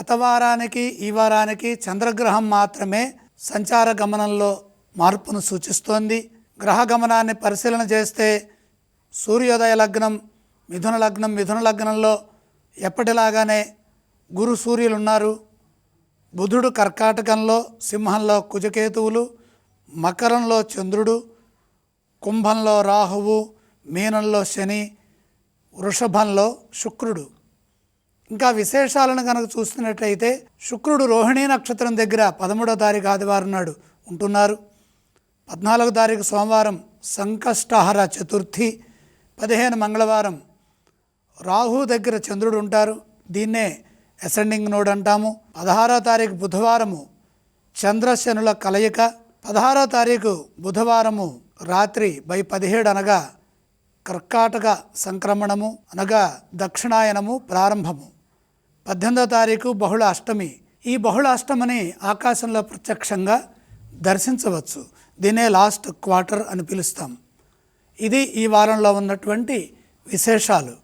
గత వారానికి ఈ వారానికి చంద్రగ్రహం మాత్రమే సంచార గమనంలో మార్పును సూచిస్తోంది. గ్రహ గమనాన్ని పరిశీలన చేస్తే సూర్యోదయ లగ్నం మిథున లగ్నం మిథున లగ్నంలో ఎప్పటిలాగానే గురు సూర్యులు ఉన్నారు బుధుడు కర్కాటకంలో సింహంలో కుజకేతువులు మకరంలో చంద్రుడు కుంభంలో రాహువు మీనంలో శని వృషభంలో శుక్రుడు. ఇంకా విశేషాలను కనుక చూస్తున్నట్లయితే శుక్రుడు రోహిణీ నక్షత్రం దగ్గర పదమూడో తారీఖు ఆదివారం నాడు ఉంటున్నారు. పద్నాలుగో తారీఖు సోమవారం సంకష్టహర చతుర్థి పదిహేను మంగళవారం రాహు దగ్గర చంద్రుడు ఉంటారు. దీన్నే అసెండింగ్ నోడ్ అంటాము. పదహారో తారీఖు బుధవారము చంద్రశనుల కలయిక. పదహారో తారీఖు బుధవారము రాత్రి బై పదిహేడు అనగా కర్కాటక సంక్రమణము అనగా దక్షిణాయనము ప్రారంభము. పద్దెనిమిదో తారీఖు బహుళ అష్టమి ఈ బహుళ అష్టమిని ఆకాశంలో ప్రత్యక్షంగా దర్శించవచ్చు. దీనే లాస్ట్ క్వార్టర్ అని పిలుస్తాం. ఇది ఈ వారంలో ఉన్నటువంటి విశేషాలు.